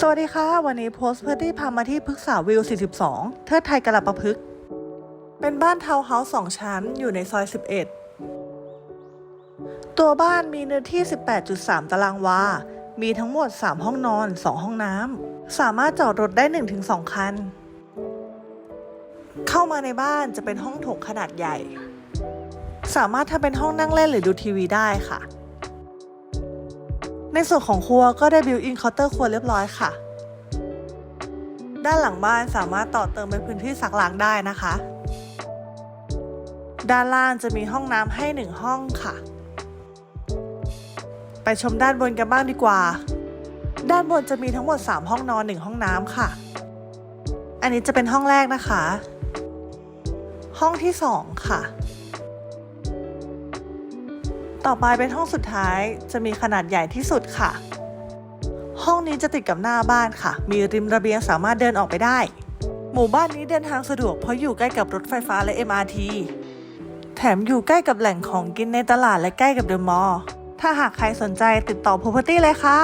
สวัสดีค่ะ วันนี้โพสต์เพื่อที่พามาที่พฤกษาวิว 42 เทิดไทยกระประพฤก เป็นบ้านทาวน์เฮาส์สองชั้นอยู่ในซอย 11 ตัวบ้านมีเนื้อที่ 18.3 ตารางวา มีทั้งหมด 3 ห้องนอน 2 ห้องน้ำ สามารถจอดรถได้ 1-2 คัน เข้ามาในบ้านจะเป็นห้องโถงขนาดใหญ่ สามารถทำเป็นห้องนั่งเล่นหรือดูทีวีได้ค่ะ ในส่วนของครัวก็ได้บิวอินเคาน์เตอร์ครัวเรียบร้อยค่ะ ด้านหลังบ้านสามารถต่อเติมเป็นพื้นที่ซักล้างได้นะคะ ด้านล่างจะมีห้องน้ำให้หนึ่งห้องค่ะ ไปชมด้านบนกันบ้างดีกว่า ด้านบนจะมีทั้งหมด 3 ห้องนอน 1 ห้องน้ำค่ะ อันนี้จะเป็นห้องแรกนะคะ ห้องที่ 2 ค่ะ ต่อไปเป็นห้องสุดท้ายจะมีขนาดใหญ่ที่สุดค่ะ ห้องนี้จะติดกับหน้าบ้านค่ะ มีริมระเบียงสามารถเดินออกไปได้ หมู่บ้านนี้เดินทางสะดวกเพราะอยู่ใกล้กับรถไฟฟ้าและ MRT แถมอยู่ใกล้กับแหล่งของกินในตลาดและใกล้กับเดอะมอลล์ถ้าหากใครสนใจติดต่อ Property เลยค่ะ